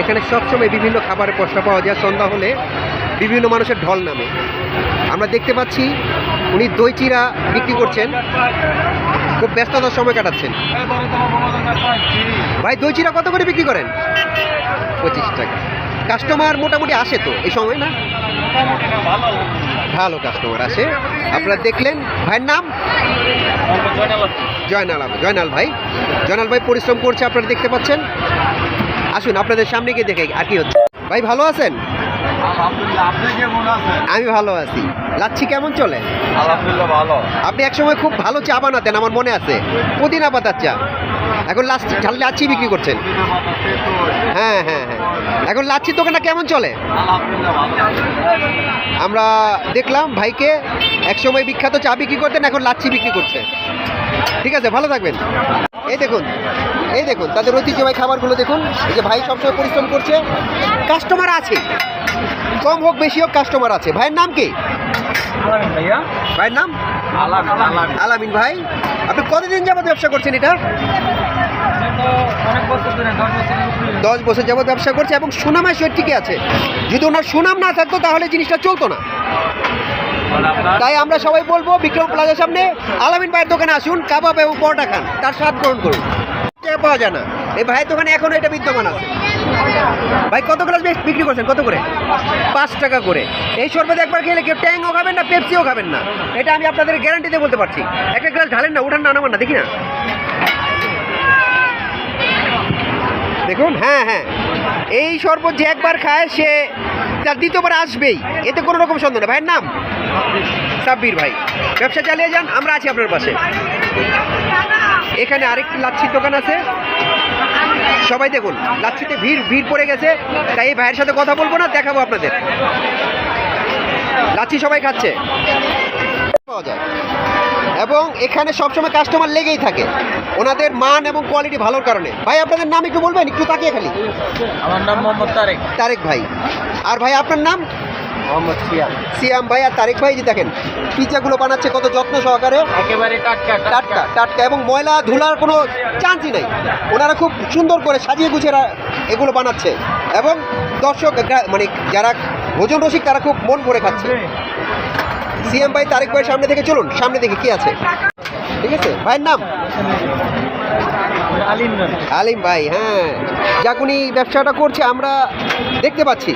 এখানে সবসময় বিভিন্ন খাবারের পশলা পাওয়া যায়, সন্ধ্যা হলে বিভিন্ন মানুষের ঢল নামে। আমরা দেখতে পাচ্ছি উনি দই চিরা বিক্রি করছেন, খুব ব্যস্ততার সময় কাটাচ্ছেন। ভাই, দই চিরা কত করে বিক্রি করেন? পঁচিশ টাকা। কাস্টমার মোটামুটি আসে তো এই সময়, না? ভালো কাস্টমার আসে আপনারা দেখলেন ভাইয়ের নাম? জয়নাল জয়নাল ভাই। জয়নাল ভাই পরিশ্রম করছে আপনারা দেখতে পাচ্ছেন। আসুন আপনাদের সামনে গিয়ে দেখে আর কি হচ্ছে। ভাই ভালো আছেন? আমি ভালো আছি। লাচ্ছি কেমন চলে? আলহামদুলিল্লাহ ভালো। আপনি একসময় খুব ভালো চা বানাতেন আমার মনে আছে। পুদিনা পাতার চা। এখন লাচ্ছি ঝাল লাচ্ছি বিক্রি করছেন। হ্যাঁ হ্যাঁ হ্যাঁ। এখন লাচ্ছির দোকানটা কেমন চলে? আমরা দেখলাম ভাইকে একসময় বিখ্যাত চা বিক্রি করতেন এখন লাচ্ছি বিক্রি করছে। ঠিক আছে ভালো থাকবেন। এই দেখুন এই দেখুন তাদের ঐতিহ্যবাহী খাবারগুলো দেখুন। এই যে ভাই সবসময় পরিশ্রম করছে। কাস্টমার আছে। কম হোক বেশি হোক কাস্টমার আছে। ভাইয়ের নাম কি? ভাইয়ের নাম? আলামিন ভাই। আপনি কতদিন যাবত ব্যবসা করছেন এটা? দশ বছর যাবত ব্যবসা করছে এবং সুনামের সহিত ঠিকই আছে। যদি ওনার সুনাম না থাকতো, তাহলে জিনিসটা চলতো না। তাই আমরা সবাই বলব, বিক্রম প্লাজার সামনে আলামিন ভাইয়ের দোকানে আসুন, কাবাব এবং পরোটা খান, তার স্বাদ গ্রহণ করুন। পাওয়া যায় না। এই ভাইয়ের দোকানে এখনও এটা বিদ্যমান আছে। ভাই, কত গ্লাস বিক্রি করছেন? কত করে? পাঁচ টাকা করে। এই শরবত একবার খেলে কেউ ট্যাংও খাবেন না, পেপসিও খাবেন না। এটা আমি আপনাদের গ্যারান্টিতে বলতে পারছি। একটা গ্লাস ঢালেন না, উঠান না, নামান না, দেখি না। দেখুন হ্যাঁ হ্যাঁ। এই শরবত যে একবার খায়, সে তার দ্বিতীয়বার আসবেই। এতে কোনো রকম সন্দেহ নেই। ভাইয়ের নাম? সাব্বির ভাই। ব্যবসা চালিয়ে যান, আমরা আছি আপনার পাশে। এখানে আরেকটি লাচ্ছির দোকান আছে। সবাই দেখুন, লাচ্ছিতে ভিড় ভিড় পড়ে গেছে। তাই এই ভাইয়ের সাথে কথা বলব না, দেখাবো আপনাদের। লাচ্ছি সবাই খাচ্ছে। এবং এখানে সবসময় কাস্টমার লেগেই থাকে। ওনাদের মান এবং কোয়ালিটি ভালোর কারণে। ভাই আপনাদের নাম একটু বলবেন? একটু তাকিয়ে খালি। আমার নাম মোহাম্মদ তারেক। তারেক ভাই। আর ভাই আপনার নাম? মোহাম্মদ সিয়াম। সিয়াম ভাই আর তারেক ভাই যে দেখেন পিজাগুলো বানাচ্ছে কত যত্ন সহকারে। একেবারে টাটকা টাটকা। টাটকা এবং ময়লা ধুলার কোনো চান্সই নেই। ওনারা খুব সুন্দর করে সাজিয়ে গুছিয়ে এগুলো বানাচ্ছে। এবং দর্শক মানে যারা ভোজন রসিক তারা খুব মন ভরে খাচ্ছে। সিএম ভাই তারেক ভাইয়ের সামনে থেকে চলুন সামনে দেখে কি আছে। ঠিক আছে? ভাইয়ের নাম? আলিম আলিম ভাই হ্যাঁ। যাক উনি ব্যবসাটা করছে আমরা দেখতে পাচ্ছি।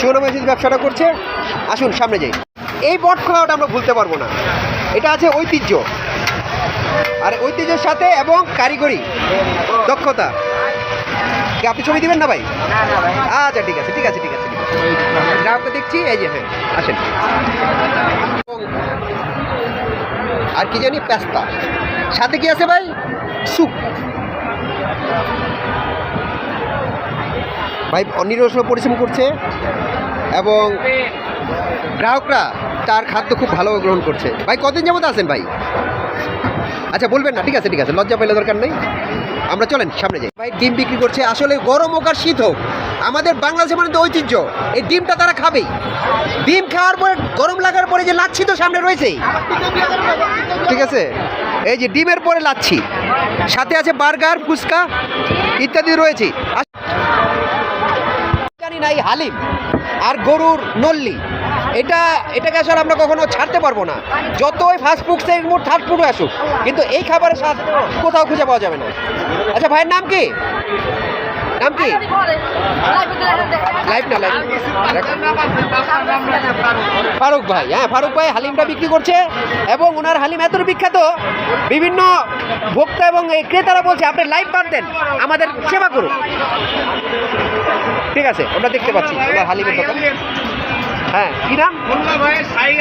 সুনামেজিদ ব্যবসাটা করছে। আসুন সামনে যাই। এই বট খোলাটা আমরা ভুলতে পারব না। এটা আছে ঐতিহ্য। আর ঐতিহ্যের সাথে এবং কারিগরি দক্ষতা। আপনি ছবি দিবেন না ভাই? আচ্ছা ঠিক আছে ঠিক আছে ঠিক আছে, ঠিক দেখছি, এই যে হ্যাঁ আসেন। আর কি জানি, পেস্তা। সাথে কি আছে ভাই? স্যুপ ভাই অনিরস পরিশ্রম করছে, এবং গ্রাহকরা তার খাদ্য খুব ভালো গ্রহণ করছে। ভাই কদিন যাবত আছেন ভাই? আচ্ছা বলবেন না, ঠিক আছে ঠিক আছে, লজ্জা পেলে দরকার নেই। আমরা চলেন, সামনে যাই। ভাই, ডিম বিক্রি করছে, আসলে গরম হোক আর শীত হোক, আমাদের বাংলাদেশের মানে তো ঐতিহ্য। এই ডিমটা তারা খাবেই। ডিম খাওয়ার পরে, গরম লাগার পরে যে লাচ্ছি তো সামনে রয়েছেই। ঠিক আছে? এই যে ডিমের পরে লাচ্ছি। সাথে আছে বার্গার, ফুচকা ইত্যাদি রয়েছে। জানি না এই হালিম আর গরুর নল্লি। এটা, এটাকে আসলে আমরা কখনো ছাড়তে পারব না। যতই fast food second food third food আসুক, কিন্তু এই খাবারের স্বাদ কোথাও খুঁজে পাওয়া যাবে না। আচ্ছা ভাইয়ের নাম কি? নাম কি? লাইভ না ফারুক ভাই হ্যাঁ ফারুক ভাই হালিমটা বিক্রি করছে এবং ওনার হালিম এত বিখ্যাত, বিভিন্ন ভোক্তা এবং এই ক্রেতারা বলছে, আপনি লাইভ বাদ দেন, আমাদের সেবা করুন। ঠিক আছে, আমরা দেখতে পাচ্ছি হালিমের দোকান। হ্যাঁ কি নাম?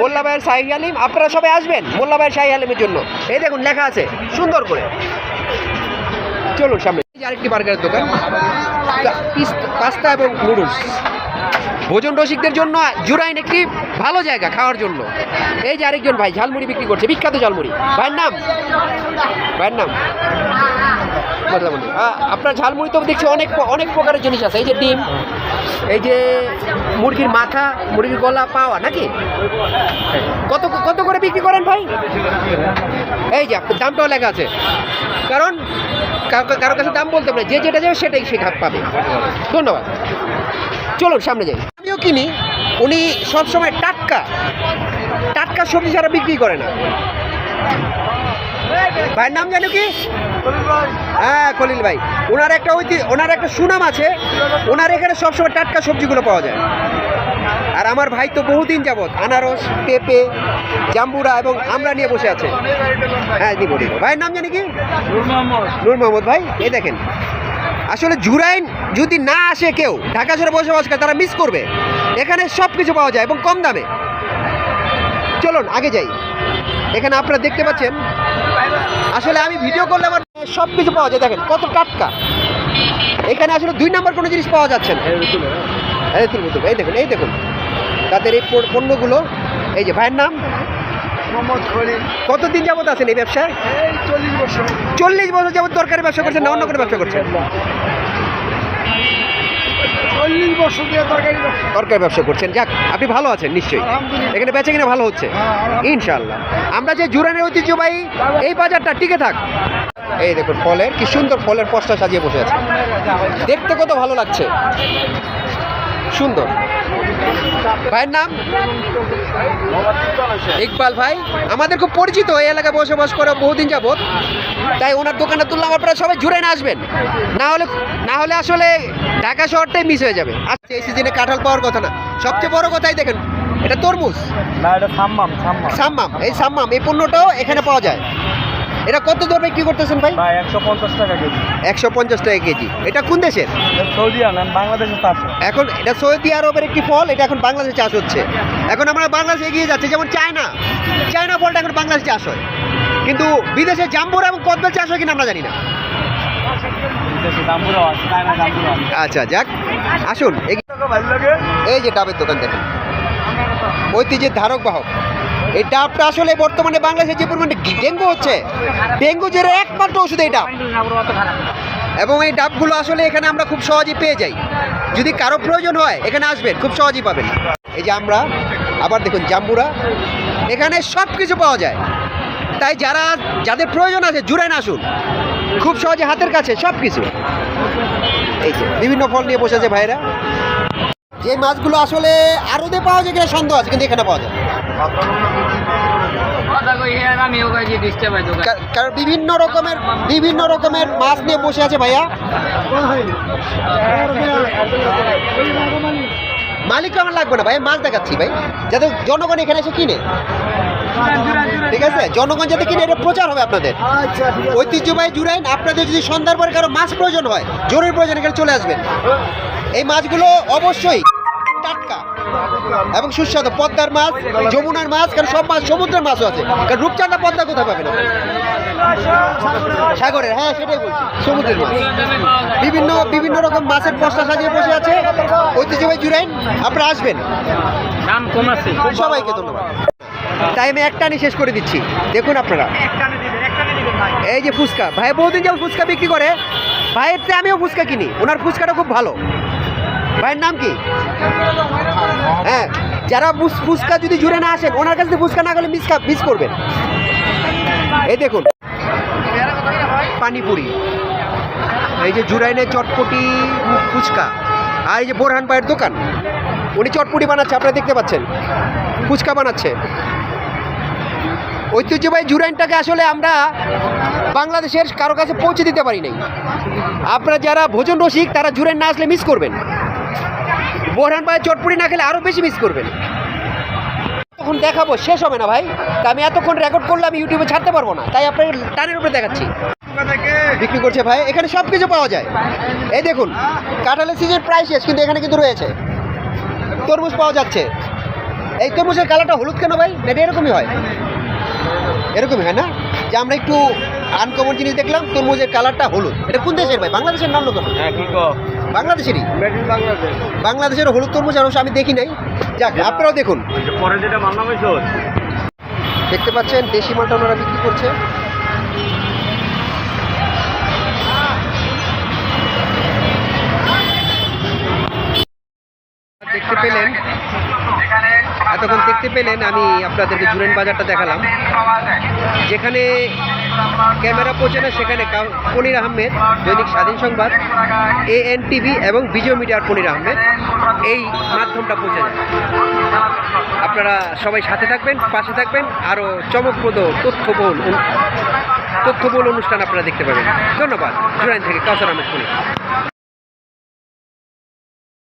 মোল্লা ভাইয়ের শাহী হালিম আপনারা সবাই আসবেন মোল্লা ভাইয়ের শাহী হালিমের জন্য। এই দেখুন লেখা আছে সুন্দর করে। চলুন সামনে। এই আরেকটি বার্গারের দোকান। পাস্তা এবং নুডলস। ভোজন রসিকদের জন্য জুরাইন একটি ভালো জায়গা খাওয়ার জন্য। এই যে আরেকজন ভাই ঝালমুড়ি বিক্রি করছে বিখ্যাত ঝালমুড়ি। ভাইয়ের নাম? ভাইয়ের নাম? বদলামণি। আ- আপনার ঝালমুড়ি তো দেখছি অনেক অনেক প্রকারের জিনিস আছে। এই যে ডিম, এই যে মুরগির মাথা, মুরগির গলা, পাওয়া, নাকি? কত কত করে বিক্রি করেন ভাই? এই যে, দামটাও লেখা আছে। কারণ, কারও কাছে দাম বলতে পারে যে যেটা যাবে সেটাই সে পাবে। ধন্যবাদ। চলুন, সামনে যাই। আমিও কিনি। উনি সবসময় টাটকা। টাটকা সবজি ছাড়া বিক্রি করে না। ভাইয়ের নাম জানো কি? হ্যাঁ খলিল ভাই। ওনার একটা ঐতি ওনার একটা সুনাম আছে। ওনার এখানে সবসময় টাটকা সবজিগুলো পাওয়া যায়। আর আমার ভাই তো বহুদিন যাবত আনারস পেঁপে জাম্বুরা এবং আমরা নিয়ে বসে আছে। হ্যাঁ দিব ভাইয়ের নাম জানি কি? নূর মোহাম্মদ। নূর মোহাম্মদ ভাই এই দেখেন। আসলে জুরাইন যদি না আসে কেউ ঢাকা শহরে বসবাস করে তারা মিস করবে। এখানে সব কিছু পাওয়া যায় এবং কম দামে। চলুন আগে যাই। এখানে আপনারা দেখতে পাচ্ছেন আসলে আমি ভিডিও করলে আমার সব কিছু পাওয়া যায় দেখেন কত টাটকা। এখানে আসলে দুই নম্বর কোনো জিনিস পাওয়া যাচ্ছে না। এই তুলবো তুলবো এই দেখুন এই দেখুন। তাদের এই পণ্যগুলো এই যে ভাইয়ের নাম? কতদিন যাবত আছেন এই ব্যবসায়? চল্লিশ বছর। চল্লিশ বছর যাবত তরকারি ব্যবসা করছেন না অন্য কোনো ব্যবসা করছেন? চল্লিশ বছর দিয়ে তরকারি ব্যবসা তরকারি ব্যবসা করছেন। যাক আপনি ভালো আছেন নিশ্চয়ই। এখানে বেচে কিনা ভালো হচ্ছে? ইনশাল্লাহ আমরা যে জুরানের ঐতিহ্যবাহী এই বাজারটা টিকে থাক। এই দেখুন ফলের কি সুন্দর ফলের পশটা সাজিয়ে বসে আছে। দেখতে কত ভালো লাগছে। সুন্দর। ভাইয়ের নাম? ইকবাল ভাই। আমাদের খুব পরিচিত এই এলাকায় বসবাস করে বহুদিন যাবত তাই ওনার দোকানে তুললাম আপনারা সবাই জুড়ে না আসবেন। না হলে না হলে আসলে ঢাকা শহরটাই মিস হয়ে যাবে। আচ্ছা এই সিজনে কাঁঠাল পাওয়ার কথা না। সবচেয়ে বড় কথাই দেখেন এটা তরমুজ। না এটা সাম্মাম সাম্মাম। সাম্মাম এই সাম্মাম এই পণ্যটাও এখানে পাওয়া যায়। এটা কত দর বিক্রি করতেছেন ভাই? ভাই একশো পঞ্চাশ টাকা কেজি। একশো পঞ্চাশ টাকা কেজি। এটা কোন দেশের? সৌদি আনেন বাংলাদেশে চাষ এখন এটা সৌদি আরবের একটি ফল এটা এখন বাংলাদেশে চাষ হচ্ছে। এখন আমরা বাংলাদেশে এগিয়ে যাচ্ছে যেমন চায়না। চায়না ফলটা এখন বাংলাদেশে চাষ হয়। কিন্তু বিদেশে জাম্বুরা এবং কদবেল চাষ হয় কিনা আমরা জানি না। আচ্ছা যাক আসুন। এই যে ডাবের দোকান দেখেন। ঐতিহ্যের ধারক বাহক। এই ডাবটা আসলে বর্তমানে বাংলাদেশে যে পরিমাণে ডেঙ্গু হচ্ছে, ডেঙ্গু যে একমাত্র ওষুধ এই ডাব। এবং এই ডাবগুলো আসলে এখানে আমরা খুব সহজেই পেয়ে যাই। যদি কারও প্রয়োজন হয়, এখানে আসবেন, খুব সহজেই পাবেন। এই যে আমরা, আবার দেখুন জাম্বুরা, এখানে সব কিছু পাওয়া যায়। তাই যারা, যাদের প্রয়োজন আছে, জুড়ে না আসুন। খুব সহজে হাতের কাছে সব কিছু এই যে বিভিন্ন ফল নিয়ে বসে আছে ভাইরা যে মাছগুলো আসলে আরদে পাওয়া যায় কিনা সন্দেহ আছে, কিন্তু এখানে পাওয়া যায়। কারণ বিভিন্ন রকমের বিভিন্ন রকমের মাছ নিয়ে বসে আছে ভাইয়া। মালিক আমার লাগবে না ভাই, মাছ দেখাচ্ছি ভাই। যাতে জনগণ এখানে এসে কিনে। ঠিক আছে? জনগণ যাতে কিনে, এটা প্রচার হবে আপনাদের। ঐতিহ্যবাহী জুড়াইন আপনাদের যদি সন্ধ্যার পরে কারও মাছ প্রয়োজন হয়, জরুরি প্রয়োজন, এখানে চলে আসবেন। এই মাছগুলো অবশ্যই এবং সুস্বাদু পদ্মার মাছ যমুনার মাছ কারণ সব মাছ সমুদ্রের মাছও আছে। কারণ রূপচাঁদা পদ্মা কোথায় পাবেন? সাগরের হ্যাঁ সেটাই বলছি সমুদ্রের মাছ। বিভিন্ন বিভিন্ন রকম মাছের পশলা সাজিয়ে বসে আছে। ঐতিহ্যবাহী জুড়াইন আপনারা আসবেন। দাম কম আছে? সবাইকে ধন্যবাদ। তাই আমি একটা নিয়ে শেষ করে দিচ্ছি। দেখুন আপনারা। এই যে ফুচকা। ভাই বহুদিন যেমন ফুচকা বিক্রি করে। ভাইয়ের চেয়ে আমিও ফুচকা কিনি। ওনার ফুচকাটা খুব ভালো। ভাইয়ের নাম কি? হ্যাঁ যারা ফুচকা যদি জুড়ে না আসেন, ওনার কাছে ফুচকা না গেলে মিস মিস করবেন। এই দেখুন, পানিপুরি। এই যে জুরাইনের চটপটি ফুচকা। আর এই যে বোরহান ভাইয়ের দোকান। উনি চটপটি বানাচ্ছে, আপনারা দেখতে পাচ্ছেন। ফুচকা বানাচ্ছে। ঐতিহ্যবাহী জুরাইনটাকে আসলে আমরা বাংলাদেশের কারও কাছে পৌঁছে দিতে পারি নাই। আপনারা যারা ভোজন রসিক, তারা জুরাইন না আসলে মিস করবেন। বোরহান ভাইয়ের চটপটি না খেলে আরও বেশি মিস করবেন। তখন দেখাবো, শেষ হবে না ভাই। তা আমি এতক্ষণ রেকর্ড করলে আমি ইউটিউবে ছাড়তে পারব না। তাই আপনাকে টানের উপরে দেখাচ্ছি। বিক্রি করছে ভাই, এখানে সব কিছু পাওয়া যায়। এই দেখুন, কাঁঠালের সিজন প্রায় শেষ, কিন্তু এখানে কিন্তু রয়েছে। তরমুজ পাওয়া যাচ্ছে। এই তরমুজের কালারটা হলুদ কেন ভাই? এটা এরকমই হয়? এরকমই হয় না? যে আমরা একটু আনকমন জিনিস দেখলাম, তরমুজের কালারটা হলুদ। এটা কোন দেশের ভাই? বাংলাদেশের নাম কেন? হ্যাঁ বাংলাদেশেরই? বাংলাদেশ বাংলাদেশের হলুদ তরমুজ আর অবশ্য আমি দেখি নাই। যাক আপনারাও দেখুন। পরে যেটা দেখতে পাচ্ছেন দেশি মালটা ওনারা বিক্রি করছে। দেখতে পেলেন এতক্ষণ দেখতে পেলেন আমি আপনাদেরকে জুরেন বাজারটা দেখালাম। যেখানে ক্যামেরা পৌঁছে না সেখানে পনির আহমেদ, দৈনিক স্বাধীন সংবাদ এ এন টিভি এবং বিজয় মিডিয়ার পনির আহমেদ। এই মাধ্যমটা পৌঁছে যায় আপনারা সবাই সাথে থাকবেন, পাশে থাকবেন, আরও চমকপ্রদ তথ্যবহুল তথ্যবহুল অনুষ্ঠান আপনারা দেখতে পাবেন। ধন্যবাদ। জুরাইন থেকে কাউসার আহমেদ পনির।